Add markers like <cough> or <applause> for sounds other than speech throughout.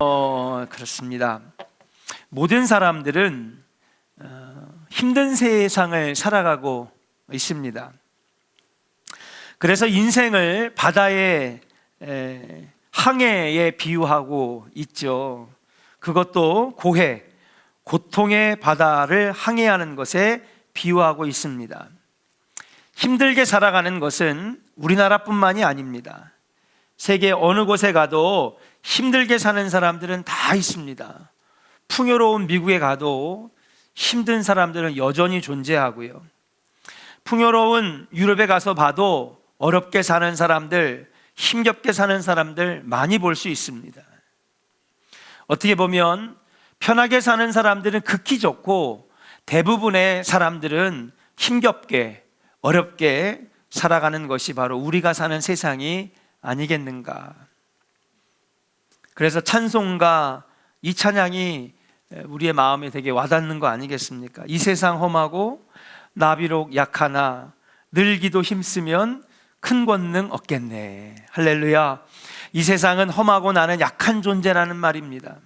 어, 그렇습니다. 모든 사람들은 어, 힘든 세상을 살아가고 있습니다. 그래서 인생을 바다의 에, 항해에 비유하고 있죠. 그것도 고해, 고통의 바다를 항해하는 것에 비유하고 있습니다. 힘들게 살아가는 것은 우리나라뿐만이 아닙니다. 세계 어느 곳에 가도 힘들게 사는 사람들은 다 있습니다. 풍요로운 미국에 가도 힘든 사람들은 여전히 존재하고요. 풍요로운 유럽에 가서 봐도 어렵게 사는 사람들, 힘겹게 사는 사람들 많이 볼 수 있습니다. 어떻게 보면 편하게 사는 사람들은 극히 좋고 대부분의 사람들은 힘겹게 어렵게 살아가는 것이 바로 우리가 사는 세상이 아니겠는가. 그래서 찬송가 이 찬양이 우리의 마음에 되게 와닿는 거 아니겠습니까? 이 세상 험하고 나비록 약하나 늘기도 힘쓰면 큰 권능 없겠네. 할렐루야. 이 세상은 험하고 나는 약한 존재라는 말입니다.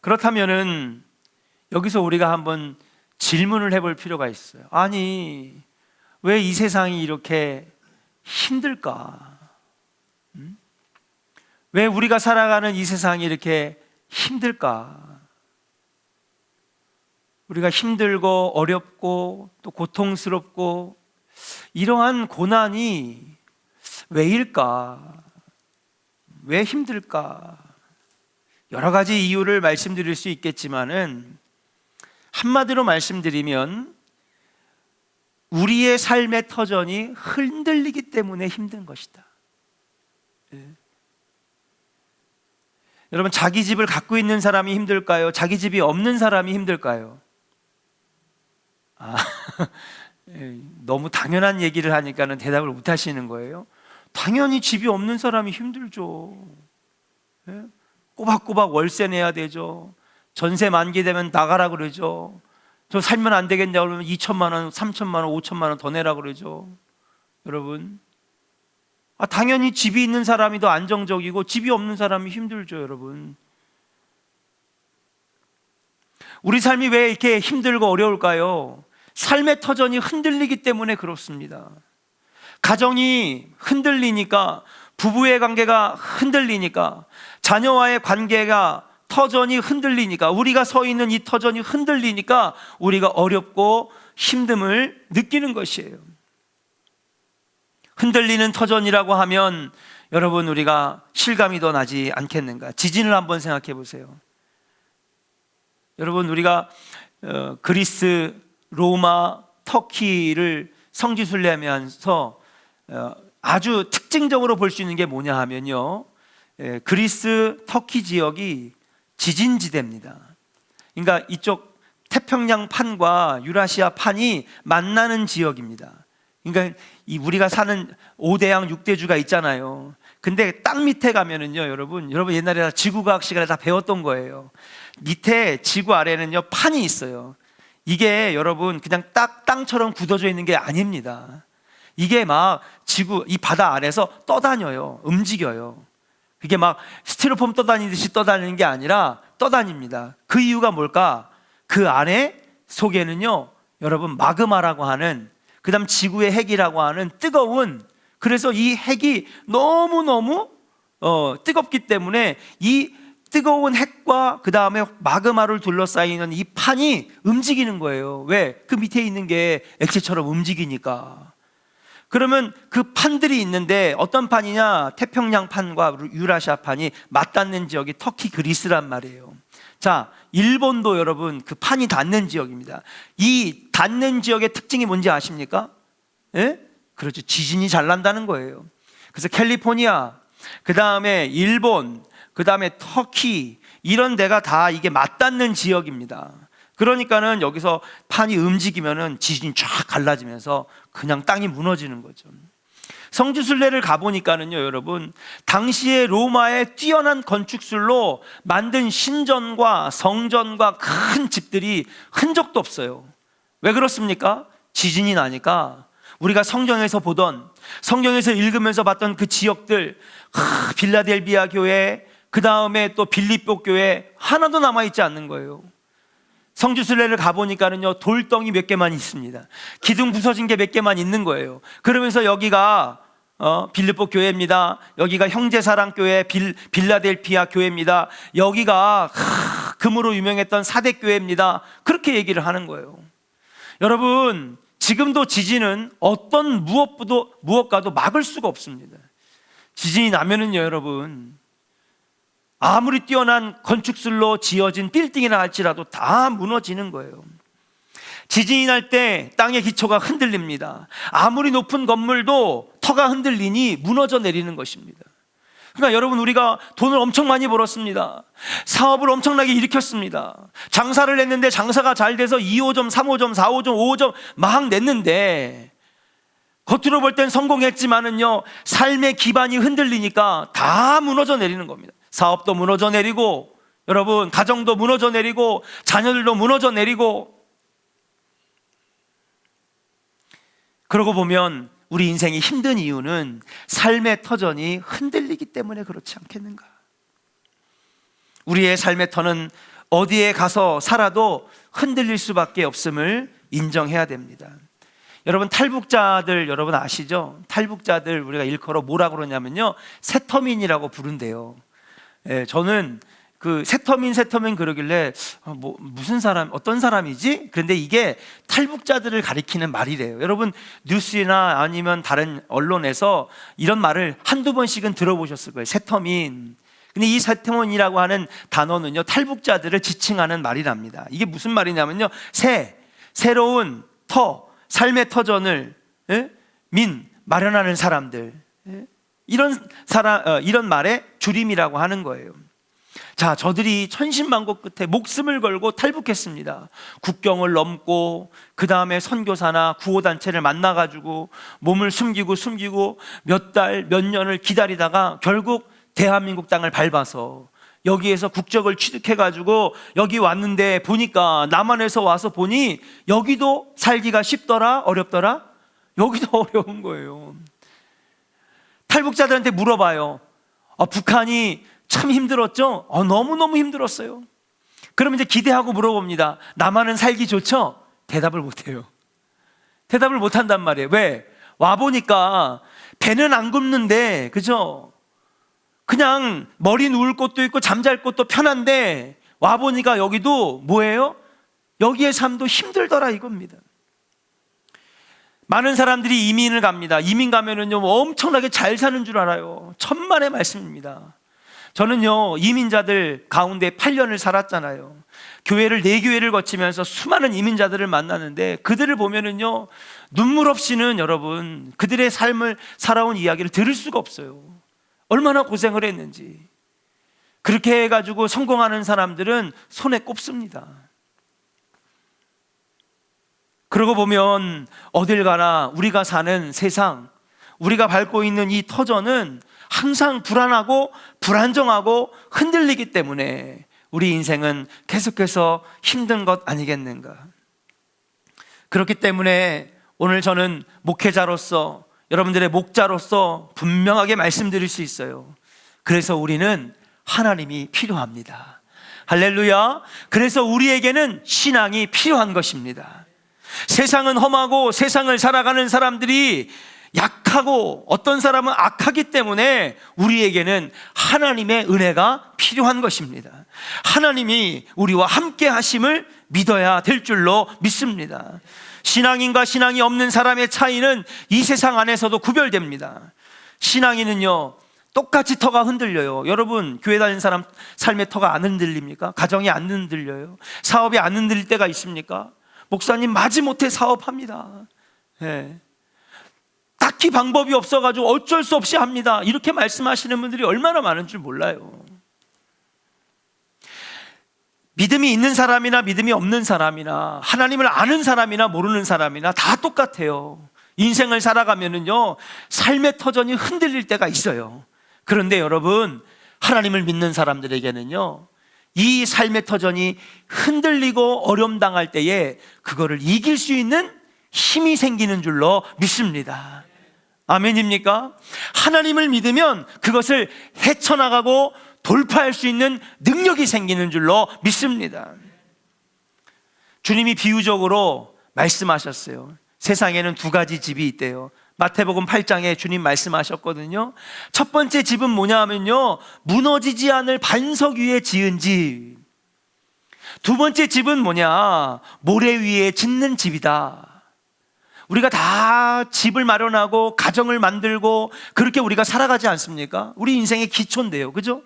그렇다면은 여기서 우리가 한번 질문을 해볼 필요가 있어요. 아니, 왜 이 세상이 이렇게 힘들까? 음? 왜 우리가 살아가는 이 세상이 이렇게 힘들까? 우리가 힘들고 어렵고 또 고통스럽고 이러한 고난이 왜일까? 왜 힘들까? 여러 가지 이유를 말씀드릴 수 있겠지만은 한마디로 말씀드리면 우리의 삶의 터전이 흔들리기 때문에 힘든 것이다. 예. 여러분 자기 집을 갖고 있는 사람이 힘들까요? 자기 집이 없는 사람이 힘들까요? 아, <laughs> 예, 너무 당연한 얘기를 하니까는 대답을 못 하시는 거예요. 당연히 집이 없는 사람이 힘들죠. 예? 꼬박꼬박 월세 내야 되죠. 전세 만기 되면 나가라 그러죠. 저 살면 안 되겠냐 그러면 2천만 원, 3천만 원, 5천만 원 더 내라 그러죠. 여러분. 아, 당연히 집이 있는 사람이 더 안정적이고 집이 없는 사람이 힘들죠, 여러분. 우리 삶이 왜 이렇게 힘들고 어려울까요? 삶의 터전이 흔들리기 때문에 그렇습니다. 가정이 흔들리니까 부부의 관계가 흔들리니까 자녀와의 관계가 터전이 흔들리니까 우리가 서 있는 이 터전이 흔들리니까 우리가 어렵고 힘듦을 느끼는 것이에요. 흔들리는 터전이라고 하면 여러분 우리가 실감이 더 나지 않겠는가? 지진을 한번 생각해 보세요. 여러분 우리가 어, 그리스, 로마, 터키를 성지순례하면서 어, 아주 특징적으로 볼 수 있는 게 뭐냐 하면요. 예, 그리스, 터키 지역이 지진지대입니다. 그러니까 이쪽 태평양 판과 유라시아 판이 만나는 지역입니다. 그러니까 이 우리가 사는 5대양 6대주가 있잖아요. 근데 땅 밑에 가면은요, 여러분, 여러분 옛날에 지구과학 시간에 다 배웠던 거예요. 밑에 지구 아래는요 판이 있어요. 이게 여러분 그냥 딱 땅처럼 굳어져 있는 게 아닙니다. 이게 막 지구 이 바다 아래서 떠다녀요. 움직여요. 그게 막 스티로폼 떠다니듯이 떠다니는 게 아니라 떠다닙니다. 그 이유가 뭘까? 그 안에 속에는요, 여러분 마그마라고 하는 그다음 지구의 핵이라고 하는 뜨거운 그래서 이 핵이 너무 너무 어, 뜨겁기 때문에 이 뜨거운 핵과 그 다음에 마그마를 둘러싸이는 이 판이 움직이는 거예요. 왜? 그 밑에 있는 게 액체처럼 움직이니까. 그러면 그 판들이 있는데 어떤 판이냐? 태평양 판과 유라시아 판이 맞닿는 지역이 터키 그리스란 말이에요. 자, 일본도 여러분 그 판이 닿는 지역입니다. 이 닿는 지역의 특징이 뭔지 아십니까? 예? 그렇죠. 지진이 잘 난다는 거예요. 그래서 캘리포니아, 그 다음에 일본, 그 다음에 터키, 이런 데가 다 이게 맞닿는 지역입니다. 그러니까는 여기서 판이 움직이면은 지진이 쫙 갈라지면서 그냥 땅이 무너지는 거죠. 성지순례를 가보니까는요, 여러분, 당시에 로마의 뛰어난 건축술로 만든 신전과 성전과 큰 집들이 흔적도 없어요. 왜 그렇습니까? 지진이 나니까 우리가 성경에서 보던 성경에서 읽으면서 봤던 그 지역들 하, 빌라델비아 교회 그 다음에 또 빌립보 교회 하나도 남아 있지 않는 거예요. 성지순례를 가보니까는요 돌덩이 몇 개만 있습니다. 기둥 부서진 게 몇 개만 있는 거예요. 그러면서 여기가 어, 빌립보 교회입니다. 여기가 형제사랑 교회 빌, 빌라델피아 교회입니다. 여기가 하, 금으로 유명했던 사대 교회입니다. 그렇게 얘기를 하는 거예요. 여러분 지금도 지진은 어떤 무엇보도 무엇과도 막을 수가 없습니다. 지진이 나면은요, 여러분 아무리 뛰어난 건축술로 지어진 빌딩이라 할지라도 다 무너지는 거예요. 지진이 날 때 땅의 기초가 흔들립니다. 아무리 높은 건물도 터가 흔들리니 무너져 내리는 것입니다. 그러니까 여러분 우리가 돈을 엄청 많이 벌었습니다. 사업을 엄청나게 일으켰습니다. 장사를 했는데 장사가 잘 돼서 2호점, 3호점, 4호점, 5호점 막 냈는데 겉으로 볼 땐 성공했지만은요 삶의 기반이 흔들리니까 다 무너져 내리는 겁니다. 사업도 무너져 내리고 여러분 가정도 무너져 내리고 자녀들도 무너져 내리고 그러고 보면 우리 인생이 힘든 이유는 삶의 터전이 흔들리기 때문에 그렇지 않겠는가? 우리의 삶의 터는 어디에 가서 살아도 흔들릴 수밖에 없음을 인정해야 됩니다. 여러분 탈북자들 여러분 아시죠? 탈북자들 우리가 일컬어 뭐라 그러냐면요 세터민이라고 부른대요. 예, 저는 그 세터민 세터민 그러길래 어, 뭐 무슨 사람 어떤 사람이지? 그런데 이게 탈북자들을 가리키는 말이래요. 여러분 뉴스나 아니면 다른 언론에서 이런 말을 한두 번씩은 들어보셨을 거예요. 세터민. 근데 이 세터민이라고 하는 단어는요 탈북자들을 지칭하는 말이랍니다. 이게 무슨 말이냐면요 새 새로운 터 삶의 터전을 예? 민 마련하는 사람들 예? 이런 사람 어, 이런 말의 줄임이라고 하는 거예요. 자, 저들이 천신만고 끝에 목숨을 걸고 탈북했습니다. 국경을 넘고 그 다음에 선교사나 구호 단체를 만나 가지고 몸을 숨기고 숨기고 몇 달, 몇 년을 기다리다가 결국 대한민국 땅을 밟아서 여기에서 국적을 취득해 가지고 여기 왔는데 보니까 남한에서 와서 보니 여기도 살기가 쉽더라, 어렵더라? 여기도 <laughs> 어려운 거예요. 탈북자들한테 물어봐요. 어, 북한이 참 힘들었죠? 어, 너무너무 힘들었어요. 그럼 이제 기대하고 물어봅니다. 남한은 살기 좋죠? 대답을 못해요. 대답을 못한단 말이에요. 왜? 와보니까 배는 안 굽는데, 그죠? 그냥 머리 누울 곳도 있고 잠잘 곳도 편한데, 와보니까 여기도 뭐예요? 여기의 삶도 힘들더라 이겁니다. 많은 사람들이 이민을 갑니다. 이민 가면은요, 뭐 엄청나게 잘 사는 줄 알아요. 천만의 말씀입니다. 저는요, 이민자들 가운데 8년을 살았잖아요. 교회를, 네 교회를 거치면서 수많은 이민자들을 만나는데 그들을 보면은요, 눈물 없이는 여러분, 그들의 삶을 살아온 이야기를 들을 수가 없어요. 얼마나 고생을 했는지. 그렇게 해가지고 성공하는 사람들은 손에 꼽습니다. 그러고 보면 어딜 가나 우리가 사는 세상, 우리가 밟고 있는 이 터전은 항상 불안하고 불안정하고 흔들리기 때문에 우리 인생은 계속해서 힘든 것 아니겠는가. 그렇기 때문에 오늘 저는 목회자로서 여러분들의 목자로서 분명하게 말씀드릴 수 있어요. 그래서 우리는 하나님이 필요합니다. 할렐루야. 그래서 우리에게는 신앙이 필요한 것입니다. 세상은 험하고 세상을 살아가는 사람들이 약하고 어떤 사람은 악하기 때문에 우리에게는 하나님의 은혜가 필요한 것입니다. 하나님이 우리와 함께 하심을 믿어야 될 줄로 믿습니다. 신앙인과 신앙이 없는 사람의 차이는 이 세상 안에서도 구별됩니다. 신앙인은요, 똑같이 터가 흔들려요. 여러분, 교회 다니는 사람 삶의 터가 안 흔들립니까? 가정이 안 흔들려요? 사업이 안 흔들릴 때가 있습니까? 목사님 마지못해 사업합니다. 네. 딱히 방법이 없어가지고 어쩔 수 없이 합니다. 이렇게 말씀하시는 분들이 얼마나 많은 줄 몰라요. 믿음이 있는 사람이나 믿음이 없는 사람이나 하나님을 아는 사람이나 모르는 사람이나 다 똑같아요. 인생을 살아가면은요, 삶의 터전이 흔들릴 때가 있어요. 그런데 여러분, 하나님을 믿는 사람들에게는요, 이 삶의 터전이 흔들리고 어려움 당할 때에 그거를 이길 수 있는 힘이 생기는 줄로 믿습니다. 아멘입니까? 하나님을 믿으면 그것을 헤쳐나가고 돌파할 수 있는 능력이 생기는 줄로 믿습니다. 주님이 비유적으로 말씀하셨어요. 세상에는 두 가지 집이 있대요. 마태복음 8장에 주님 말씀하셨거든요. 첫 번째 집은 뭐냐 하면요. 무너지지 않을 반석 위에 지은 집. 두 번째 집은 뭐냐? 모래 위에 짓는 집이다. 우리가 다 집을 마련하고 가정을 만들고 그렇게 우리가 살아가지 않습니까? 우리 인생의 기초인데요. 그죠?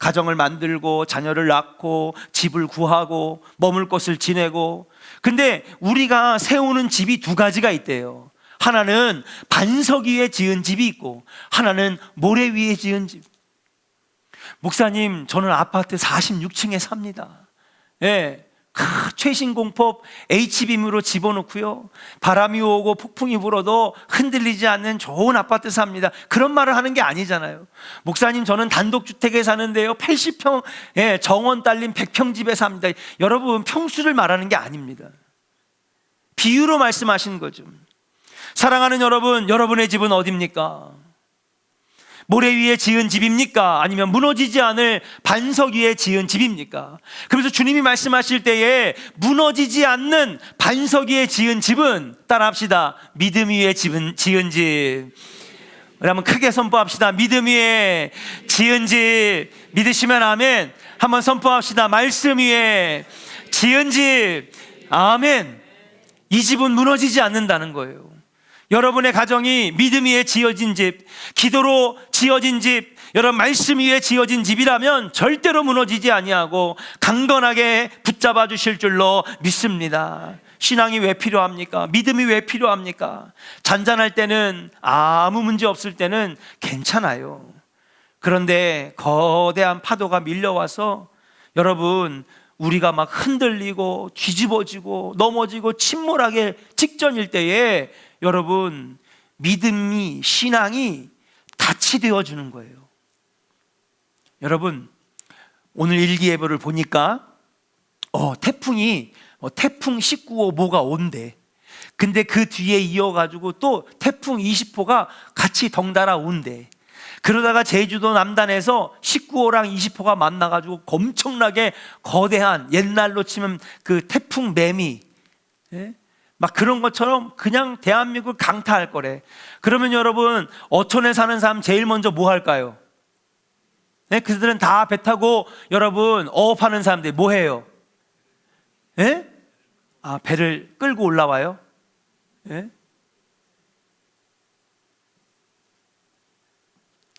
가정을 만들고 자녀를 낳고 집을 구하고 머물 곳을 지내고 근데 우리가 세우는 집이 두 가지가 있대요. 하나는 반석 위에 지은 집이 있고 하나는 모래 위에 지은 집. 목사님, 저는 아파트 46층에 삽니다. 예. 크, 최신 공법 H빔으로 집어넣고요. 바람이 오고 폭풍이 불어도 흔들리지 않는 좋은 아파트 삽니다. 그런 말을 하는 게 아니잖아요. 목사님, 저는 단독주택에 사는데요. 80평, 예, 정원 딸린 100평 집에 삽니다. 여러분, 평수를 말하는 게 아닙니다. 비유로 말씀하신 거죠. 사랑하는 여러분, 여러분의 집은 어딥니까? 모래 위에 지은 집입니까? 아니면 무너지지 않을 반석 위에 지은 집입니까? 그래서 주님이 말씀하실 때에 무너지지 않는 반석 위에 지은 집은 따라합시다. 믿음 위에 지은, 지은 집. 한번 크게 선포합시다. 믿음 위에 지은 집. 믿으시면 아멘. 한번 선포합시다. 말씀 위에 지은 집. 아멘. 이 집은 무너지지 않는다는 거예요. 여러분의 가정이 믿음 위에 지어진 집, 기도로 지어진 집, 여러분 말씀 위에 지어진 집이라면 절대로 무너지지 아니하고 강건하게 붙잡아 주실 줄로 믿습니다. 신앙이 왜 필요합니까? 믿음이 왜 필요합니까? 잔잔할 때는 아무 문제 없을 때는 괜찮아요. 그런데 거대한 파도가 밀려와서 여러분 우리가 막 흔들리고 뒤집어지고 넘어지고 침몰하게 직전일 때에 여러분 믿음이 신앙이 닻이 되어 주는 거예요. 여러분 오늘 일기예보를 보니까 어, 태풍이 어, 태풍 19호 뭐가 온대. 근데 그 뒤에 이어가지고 또 태풍 20호가 같이 덩달아 온대. 그러다가 제주도 남단에서 19호랑 20호가 만나가지고 엄청나게 거대한 옛날로 치면 그 태풍 매미, 예? 막 그런 것처럼 그냥 대한민국을 강타할 거래. 그러면 여러분, 어촌에 사는 사람 제일 먼저 뭐 할까요? 네, 그들은 다 배 타고 여러분 어업하는 사람들 뭐 해요? 예? 아, 배를 끌고 올라와요? 예?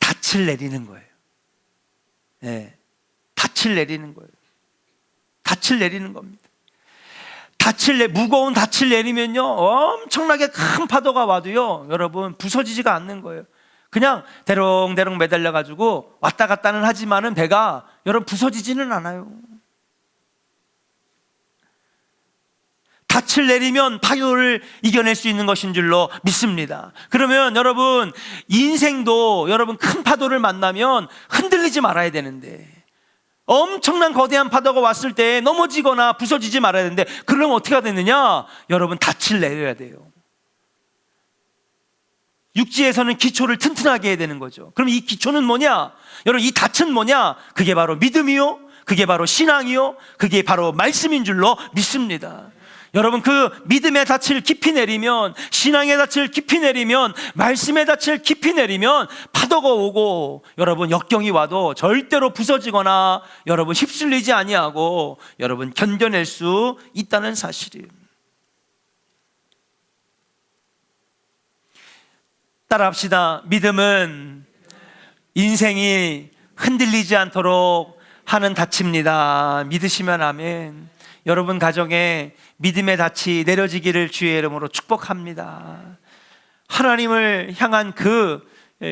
닻을 내리는 거예요. 예. 닻을 내리는 거예요. 닻을 내리는 겁니다. 닻을 내 무거운 닻을 내리면요 엄청나게 큰 파도가 와도요 여러분 부서지지가 않는 거예요. 그냥 대롱대롱 매달려 가지고 왔다 갔다는 하지만은 배가 여러분 부서지지는 않아요. 닻을 내리면 파도를 이겨낼 수 있는 것인 줄로 믿습니다. 그러면 여러분 인생도 여러분 큰 파도를 만나면 흔들리지 말아야 되는데 엄청난 거대한 파도가 왔을 때 넘어지거나 부서지지 말아야 되는데 그럼 어떻게 해야 되느냐? 여러분 닻을 내려야 돼요. 육지에서는 기초를 튼튼하게 해야 되는 거죠. 그럼 이 기초는 뭐냐? 여러분 이 닻은 뭐냐? 그게 바로 믿음이요. 그게 바로 신앙이요. 그게 바로 말씀인 줄로 믿습니다. 여러분 그 믿음의 닻을 깊이 내리면 신앙의 닻을 깊이 내리면 말씀의 닻을 깊이 내리면 파도가 오고 여러분 역경이 와도 절대로 부서지거나 여러분 휩쓸리지 아니하고 여러분 견뎌낼 수 있다는 사실이에요. 따라합시다. 믿음은 인생이 흔들리지 않도록 하는 닻입니다. 믿으시면 아멘. 여러분 가정에 믿음의 닻이 내려지기를 주의 이름으로 축복합니다. 하나님을 향한 그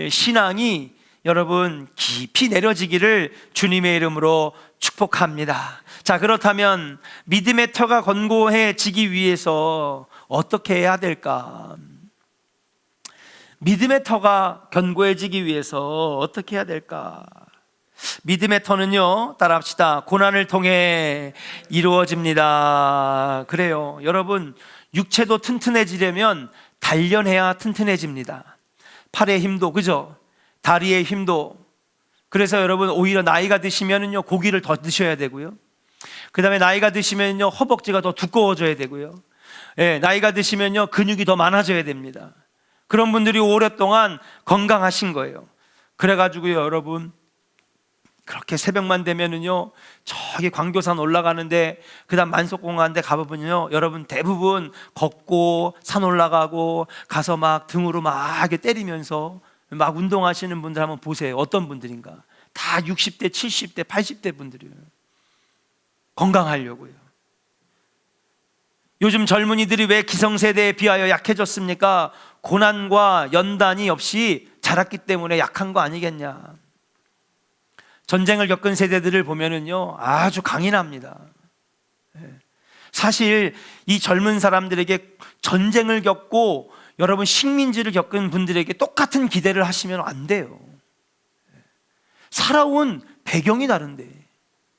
신앙이 여러분 깊이 내려지기를 주님의 이름으로 축복합니다. 자, 그렇다면 믿음의 터가 건고해지기 위해서 어떻게 해야 될까? 믿음의 터가 견고해지기 위해서 어떻게 해야 될까? 믿음의 터는요, 따라합시다. 고난을 통해 이루어집니다. 그래요. 여러분, 육체도 튼튼해지려면 단련해야 튼튼해집니다. 팔의 힘도, 그죠? 다리의 힘도. 그래서 여러분, 오히려 나이가 드시면은요, 고기를 더 드셔야 되고요. 그 다음에 나이가 드시면요, 허벅지가 더 두꺼워져야 되고요. 예, 나이가 드시면요, 근육이 더 많아져야 됩니다. 그런 분들이 오랫동안 건강하신 거예요. 그래가지고요, 여러분, 그렇게 새벽만 되면은요 저기 광교산 올라가는데 그다음 만석공원데 가보면요 여러분 대부분 걷고 산 올라가고 가서 막 등으로 막 때리면서 막 운동하시는 분들 한번 보세요. 어떤 분들인가? 다 60대 70대 80대 분들이에요. 건강하려고요. 요즘 젊은이들이 왜 기성세대에 비하여 약해졌습니까? 고난과 연단이 없이 자랐기 때문에 약한 거 아니겠냐 전쟁을 겪은 세대들을 보면은요 아주 강인합니다. 예. 사실 이 젊은 사람들에게 전쟁을 겪고 여러분 식민지를 겪은 분들에게 똑같은 기대를 하시면 안 돼요. 예. 살아온 배경이 다른데,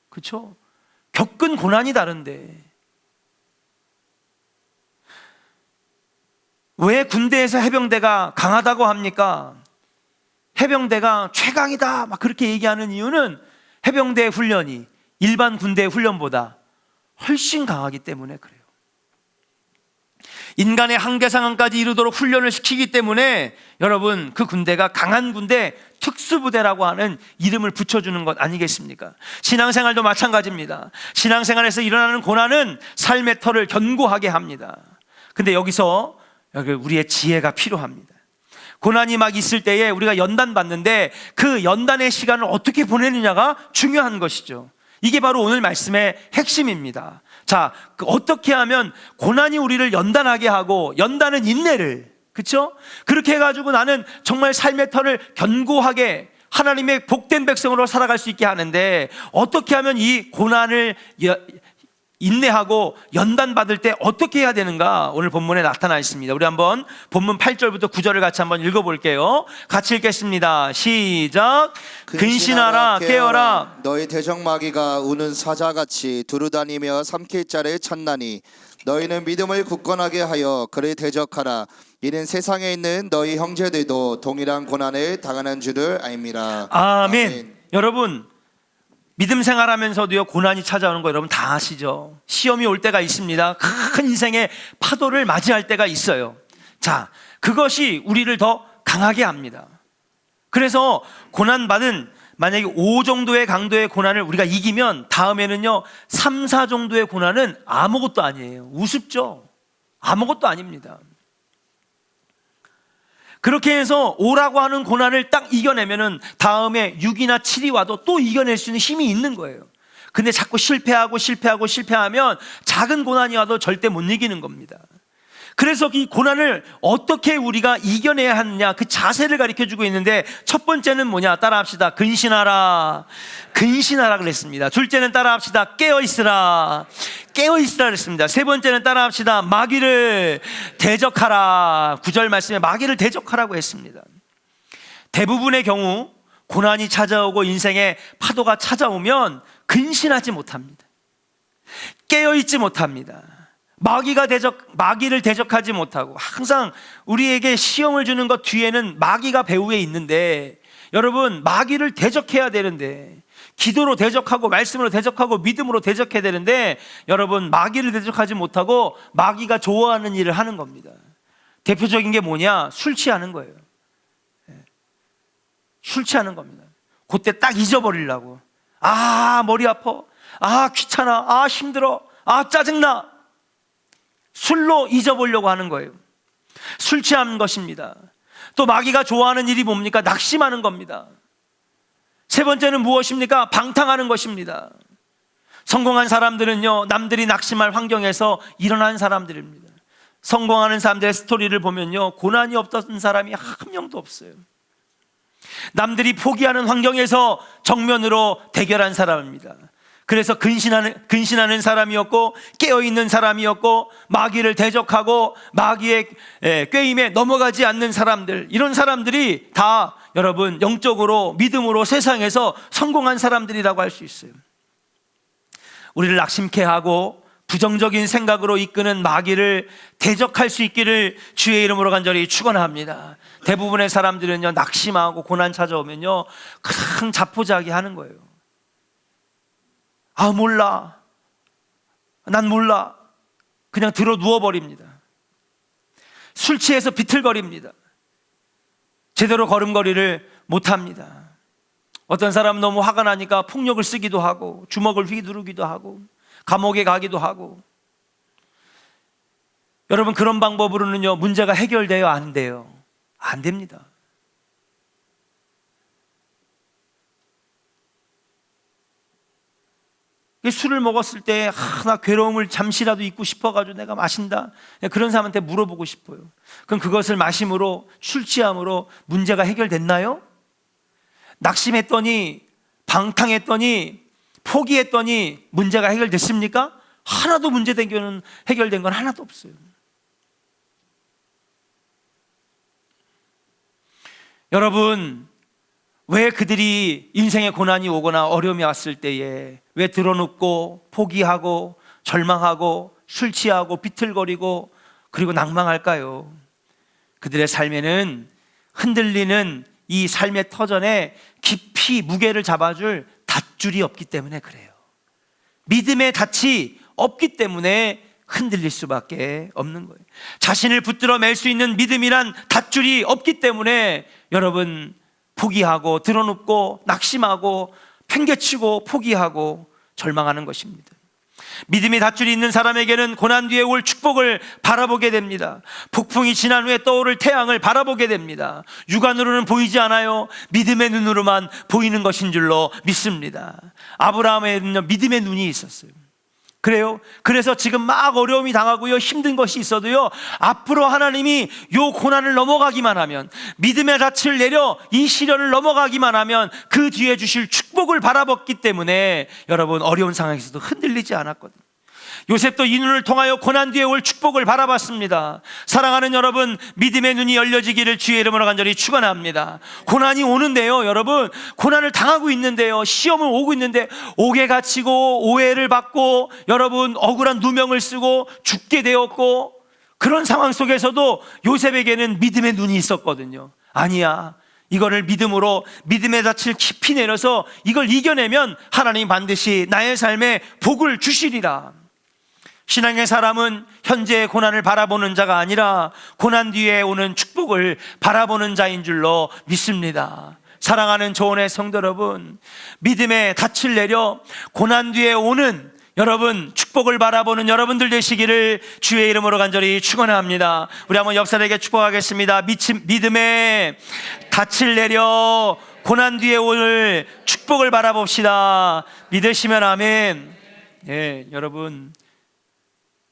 그렇죠? 겪은 고난이 다른데 왜 군대에서 해병대가 강하다고 합니까? 해병대가 최강이다 막 그렇게 얘기하는 이유는 해병대 훈련이 일반 군대 훈련보다 훨씬 강하기 때문에 그래요. 인간의 한계 상황까지 이루도록 훈련을 시키기 때문에 여러분 그 군대가 강한 군대 특수부대라고 하는 이름을 붙여주는 것 아니겠습니까? 신앙생활도 마찬가지입니다. 신앙생활에서 일어나는 고난은 삶의 터를 견고하게 합니다. 근데 여기서 우리의 지혜가 필요합니다. 고난이 막 있을 때에 우리가 연단 받는데 그 연단의 시간을 어떻게 보내느냐가 중요한 것이죠. 이게 바로 오늘 말씀의 핵심입니다. 자, 그 어떻게 하면 고난이 우리를 연단하게 하고 연단은 인내를 그렇죠? 그렇게 해가지고 나는 정말 삶의 터를 견고하게 하나님의 복된 백성으로 살아갈 수 있게 하는데 어떻게 하면 이 고난을 인내하고 연단 받을 때 어떻게 해야 되는가 오늘 본문에 나타나 있습니다. 우리 한번 본문 8절부터 9절을 같이 한번 읽어 볼게요. 같이 읽겠습니다. 시작. 근신하라 깨어라 너희 대적마귀가 우는 사자같이 두루다니며 삼킬 자를 찾나니 너희는 믿음을 굳건하게 하여 그를 대적하라 이는 세상에 있는 너희 형제들도 동일한 고난을 당하는 줄을 알미라 아멘. 여러분 믿음 생활하면서도요 고난이 찾아오는 거 여러분 다 아시죠? 시험이 올 때가 있습니다. 큰 인생의 파도를 맞이할 때가 있어요. 자, 그것이 우리를 더 강하게 합니다. 그래서 고난 받은 만약에 5 정도의 강도의 고난을 우리가 이기면 다음에는요 3, 4 정도의 고난은 아무것도 아니에요. 우습죠. 아무것도 아닙니다. 그렇게 해서 오라고 하는 고난을 딱 이겨내면은 다음에 6이나 7이 와도 또 이겨낼 수 있는 힘이 있는 거예요. 근데 자꾸 실패하고 실패하고 실패하면 작은 고난이 와도 절대 못 이기는 겁니다. 그래서 이 고난을 어떻게 우리가 이겨내야 하느냐 그 자세를 가르쳐 주고 있는데 첫 번째는 뭐냐? 따라합시다. 근신하라. 근신하라 그랬습니다. 둘째는 따라합시다. 깨어 있으라 깨어 있으라 그랬습니다. 세 번째는 따라합시다. 마귀를 대적하라. 구절 말씀에 마귀를 대적하라고 했습니다. 대부분의 경우 고난이 찾아오고 인생의 파도가 찾아오면 근신하지 못합니다. 깨어 있지 못합니다. 마귀가 대적 마귀를 대적하지 못하고 항상 우리에게 시험을 주는 것 뒤에는 마귀가 배후에 있는데 여러분 마귀를 대적해야 되는데 기도로 대적하고 말씀으로 대적하고 믿음으로 대적해야 되는데 여러분 마귀를 대적하지 못하고 마귀가 좋아하는 일을 하는 겁니다. 대표적인 게 뭐냐? 술 취하는 거예요. 예. 술 취하는 겁니다. 그때 딱 잊어버리려고. 아, 머리 아파. 아, 귀찮아. 아, 힘들어. 아, 짜증나. 술로 잊어보려고 하는 거예요. 술 취하는 것입니다. 또 마귀가 좋아하는 일이 뭡니까? 낙심하는 겁니다. 세 번째는 무엇입니까? 방탕하는 것입니다. 성공한 사람들은요, 남들이 낙심할 환경에서 일어난 사람들입니다. 성공하는 사람들의 스토리를 보면요, 고난이 없던 사람이 한 명도 없어요. 남들이 포기하는 환경에서 정면으로 대결한 사람입니다. 그래서 근신하는, 근신하는 사람이었고, 깨어있는 사람이었고, 마귀를 대적하고, 마귀의 에, 꾀임에 넘어가지 않는 사람들, 이런 사람들이 다 여러분, 영적으로, 믿음으로 세상에서 성공한 사람들이라고 할 수 있어요. 우리를 낙심케 하고, 부정적인 생각으로 이끄는 마귀를 대적할 수 있기를 주의 이름으로 간절히 축원합니다. 대부분의 사람들은요, 낙심하고 고난 찾아오면요, 큰 자포자기 하는 거예요. 아, 몰라. 난 몰라. 그냥 들어 누워버립니다. 술 취해서 비틀거립니다. 제대로 걸음걸이를 못합니다. 어떤 사람은 너무 화가 나니까 폭력을 쓰기도 하고, 주먹을 휘두르기도 하고, 감옥에 가기도 하고. 여러분, 그런 방법으로는요, 문제가 해결돼요? 안 돼요? 안 됩니다. 술을 먹었을 때, 아, 나 괴로움을 잠시라도 잊고 싶어가지고 내가 마신다. 그런 사람한테 물어보고 싶어요. 그럼 그것을 마심으로, 술 취함으로 문제가 해결됐나요? 낙심했더니, 방탕했더니, 포기했더니 문제가 해결됐습니까? 하나도 문제된 거는 해결된 건 하나도 없어요. 여러분, 왜 그들이 인생의 고난이 오거나 어려움이 왔을 때에 왜 드러눕고 포기하고 절망하고 술 취하고 비틀거리고 그리고 낭망할까요? 그들의 삶에는 흔들리는 이 삶의 터전에 깊이 무게를 잡아줄 닷줄이 없기 때문에 그래요. 믿음의 닷이 없기 때문에 흔들릴 수밖에 없는 거예요. 자신을 붙들어 맬 수 있는 믿음이란 닷줄이 없기 때문에 여러분 포기하고 드러눕고 낙심하고 팽개치고 포기하고 절망하는 것입니다. 믿음의 닷줄이 있는 사람에게는 고난 뒤에 올 축복을 바라보게 됩니다. 폭풍이 지난 후에 떠오를 태양을 바라보게 됩니다. 육안으로는 보이지 않아요. 믿음의 눈으로만 보이는 것인 줄로 믿습니다. 아브라함에는 믿음의 눈이 있었어요. 그래요? 그래서 지금 막 어려움이 당하고요. 힘든 것이 있어도요. 앞으로 하나님이 요 고난을 넘어가기만 하면 믿음의 닻을 내려 이 시련을 넘어가기만 하면 그 뒤에 주실 축복을 바라봤기 때문에 여러분 어려운 상황에서도 흔들리지 않았거든요. 요셉도 이 눈을 통하여 고난 뒤에 올 축복을 바라봤습니다. 사랑하는 여러분, 믿음의 눈이 열려지기를 주의 이름으로 간절히 축원합니다. 고난이 오는데요, 여러분, 고난을 당하고 있는데요, 시험을 오고 있는데 옥에 갇히고 오해를 받고 여러분 억울한 누명을 쓰고 죽게 되었고 그런 상황 속에서도 요셉에게는 믿음의 눈이 있었거든요. 아니야. 이거를 믿음으로 믿음의 닻을 깊이 내려서 이걸 이겨내면 하나님 반드시 나의 삶에 복을 주시리라. 신앙의 사람은 현재의 고난을 바라보는 자가 아니라 고난 뒤에 오는 축복을 바라보는 자인 줄로 믿습니다. 사랑하는 조원의 성도 여러분, 믿음의 닻을 내려 고난 뒤에 오는 여러분 축복을 바라보는 여러분들 되시기를 주의 이름으로 간절히 축원합니다. 우리 한번 옆 사람에게 축복하겠습니다. 미침, 믿음의 닻을 내려 고난 뒤에 오늘 축복을 바라봅시다. 믿으시면 아멘. 예, 여러분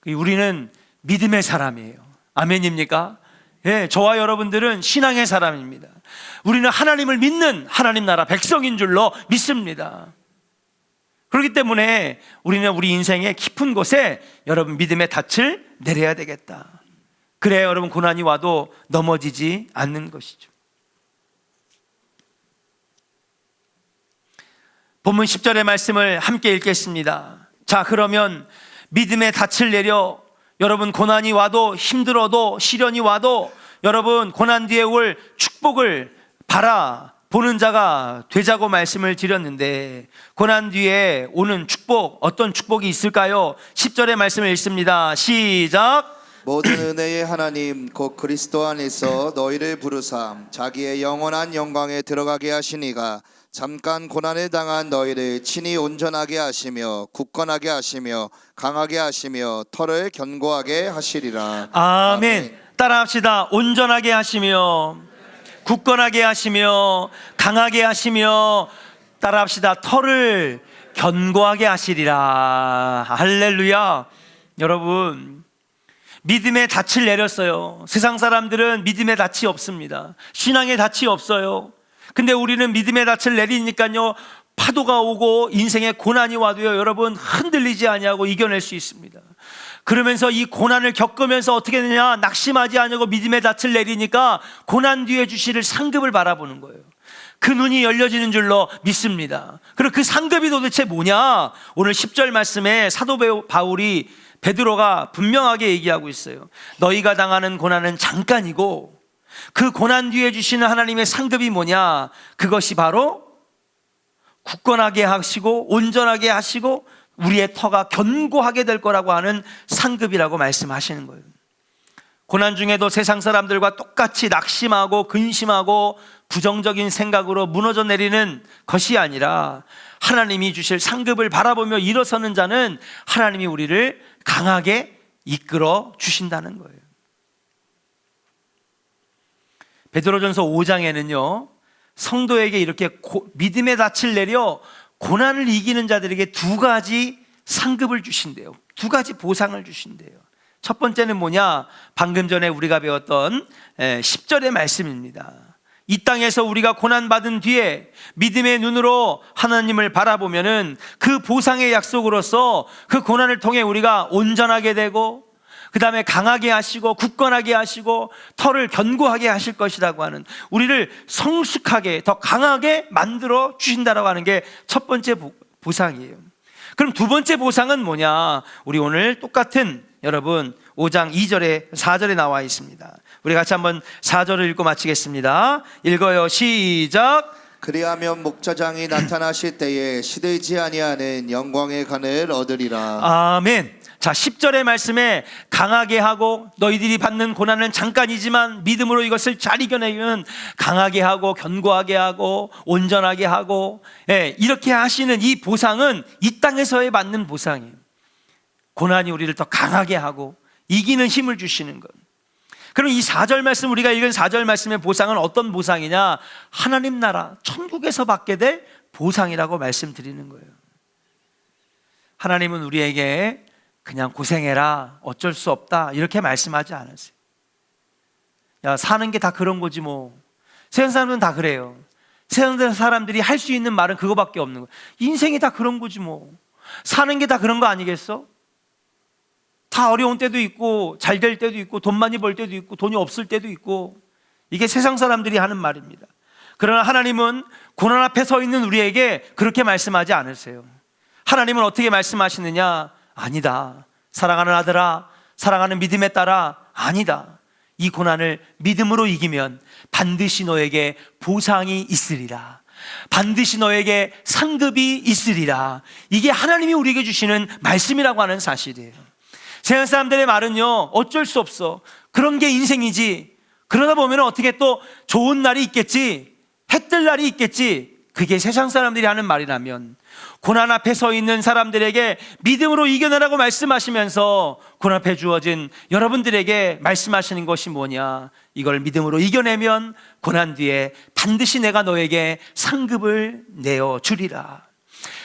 우리는 믿음의 사람이에요. 아멘입니까? 예, 저와 여러분들은 신앙의 사람입니다. 우리는 하나님을 믿는 하나님 나라 백성인 줄로 믿습니다. 그렇기 때문에 우리는 우리 인생의 깊은 곳에 여러분 믿음의 닻을 내려야 되겠다. 그래야 여러분 고난이 와도 넘어지지 않는 것이죠. 본문 10절의 말씀을 함께 읽겠습니다. 자, 그러면 믿음의 닻을 내려 여러분 고난이 와도 힘들어도 시련이 와도 여러분 고난 뒤에 올 축복을 바라 보는 자가 되자고 말씀을 드렸는데 고난 뒤에 오는 축복 어떤 축복이 있을까요? 10절의 말씀을 읽습니다. 시작. 모든 <clears throat> 은혜의 하나님 곧 그리스도 안에서 너희를 부르삼 자기의 영원한 영광에 들어가게 하시니가 잠깐 고난을 당한 너희를 친히 온전하게 하시며 굳건하게 하시며 강하게 하시며 털을 견고하게 하시리라 아멘. 따라합시다. 온전하게 하시며 굳건하게 하시며 강하게 하시며 따라합시다. 털을 견고하게 하시리라. 할렐루야. 여러분 믿음의 닻을 내렸어요. 세상 사람들은 믿음의 닻이 없습니다. 신앙의 닻이 없어요. 근데 우리는 믿음의 닻을 내리니까요. 파도가 오고 인생의 고난이 와도요 여러분 흔들리지 아니하고 이겨낼 수 있습니다. 그러면서 이 고난을 겪으면서 어떻게 되냐 낙심하지 아니하고 믿음의 닻을 내리니까 고난 뒤에 주시를 상급을 바라보는 거예요. 그 눈이 열려지는 줄로 믿습니다. 그리고 그 상급이 도대체 뭐냐? 오늘 10절 말씀에 사도 베- 바울이 베드로가 분명하게 얘기하고 있어요. 너희가 당하는 고난은 잠깐이고 그 고난 뒤에 주시는 하나님의 상급이 뭐냐? 그것이 바로 굳건하게 하시고 온전하게 하시고 우리의 터가 견고하게 될 거라고 하는 상급이라고 말씀하시는 거예요. 고난 중에도 세상 사람들과 똑같이 낙심하고 근심하고 부정적인 생각으로 무너져 내리는 것이 아니라 하나님이 주실 상급을 바라보며 일어서는 자는 하나님이 우리를 강하게 이끌어 주신다는 거예요. 베드로전서 5장에는요. 성도에게 이렇게 고- 믿음의 닻을 내려 고난을 이기는 자들에게 두 가지 상급을 주신대요. 두 가지 보상을 주신대요. 첫 번째는 뭐냐? 방금 전에 우리가 배웠던 10절의 말씀입니다. 이 땅에서 우리가 고난받은 뒤에 믿음의 눈으로 하나님을 바라보면은 그 보상의 약속으로서 그 고난을 통해 우리가 온전하게 되고 그 다음에 강하게 하시고 굳건하게 하시고 털을 견고하게 하실 것이라고 하는 우리를 성숙하게 더 강하게 만들어 주신다라고 하는 게 첫 번째 보- 보상이에요. 그럼 두 번째 보상은 뭐냐? 우리 오늘 똑같은 여러분 5장 2절에 4절에 나와 있습니다. 우리 같이 한번 4절을 읽고 마치겠습니다. 읽어요. 시작. 그리하면 목자장이 나타나실 때에 시들지 아니하는 영광의 간을 얻으리라. 아멘. 자, 10절의 말씀에 강하게 하고 너희들이 받는 고난은 잠깐이지만 믿음으로 이것을 잘 이겨내면 강하게 하고 견고하게 하고 온전하게 하고 예, 이렇게 하시는 이 보상은 이 땅에서의 받는 보상이에요. 고난이 우리를 더 강하게 하고 이기는 힘을 주시는 것. 그럼 이 4절 말씀 우리가 읽은 4절 말씀의 보상은 어떤 보상이냐? 하나님 나라 천국에서 받게 될 보상이라고 말씀드리는 거예요. 하나님은 우리에게 그냥 고생해라 어쩔 수 없다 이렇게 말씀하지 않았어요. 야 사는 게 다 그런 거지 뭐. 세상 사람들은 다 그래요. 세상 사람들이 할 수 있는 말은 그거밖에 없는 거예요. 인생이 다 그런 거지 뭐. 사는 게 다 그런 거 아니겠어? 다 어려운 때도 있고 잘 될 때도 있고 돈 많이 벌 때도 있고 돈이 없을 때도 있고 이게 세상 사람들이 하는 말입니다. 그러나 하나님은 고난 앞에 서 있는 우리에게 그렇게 말씀하지 않으세요. 하나님은 어떻게 말씀하시느냐? 아니다. 사랑하는 아들아, 사랑하는 믿음에 따라 아니다. 이 고난을 믿음으로 이기면 반드시 너에게 보상이 있으리라. 반드시 너에게 상급이 있으리라. 이게 하나님이 우리에게 주시는 말씀이라고 하는 사실이에요. 세상 사람들의 말은요, 어쩔 수 없어. 그런 게 인생이지. 그러다 보면 어떻게 또 좋은 날이 있겠지. 해 뜰 날이 있겠지. 그게 세상 사람들이 하는 말이라면 고난 앞에 서 있는 사람들에게 믿음으로 이겨내라고 말씀하시면서 고난 앞에 주어진 여러분들에게 말씀하시는 것이 뭐냐? 이걸 믿음으로 이겨내면 고난 뒤에 반드시 내가 너에게 상급을 내어 주리라.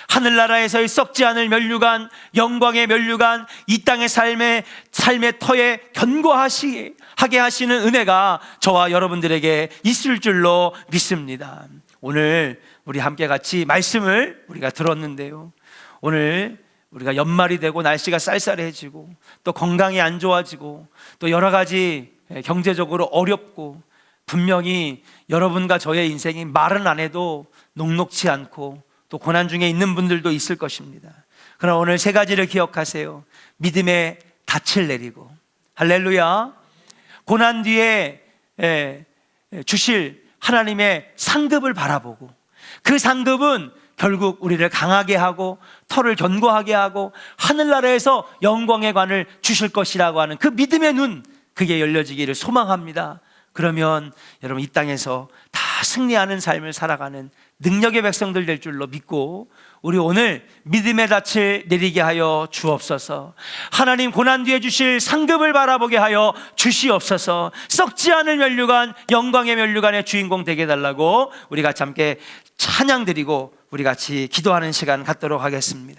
하늘나라에서의 썩지 않을 면류관, 영광의 면류관, 이 땅의 삶의 삶의 터에 견고하시 하게 하시는 은혜가 저와 여러분들에게 있을 줄로 믿습니다. 오늘 우리 함께 같이 말씀을 우리가 들었는데요. 오늘 우리가 연말이 되고 날씨가 쌀쌀해지고 또 건강이 안 좋아지고 또 여러 가지 경제적으로 어렵고 분명히 여러분과 저의 인생이 말은 안 해도 녹록치 않고 또 고난 중에 있는 분들도 있을 것입니다. 그러나 오늘 세 가지를 기억하세요. 믿음의 닻을 내리고 할렐루야. 고난 뒤에 에, 에, 주실 하나님의 상급을 바라보고 그 상급은 결국 우리를 강하게 하고 털을 견고하게 하고 하늘나라에서 영광의 관을 주실 것이라고 하는 그 믿음의 눈 그게 열려지기를 소망합니다. 그러면 여러분 이 땅에서 다 승리하는 삶을 살아가는 능력의 백성들 될 줄로 믿고 우리 오늘 믿음의 닻을 내리게 하여 주옵소서. 하나님 고난 뒤에 주실 상급을 바라보게 하여 주시옵소서. 썩지 않을 면류관 영광의 면류관의 주인공 되게 해달라고 우리 같이 함께 찬양 드리고 우리 같이 기도하는 시간 갖도록 하겠습니다.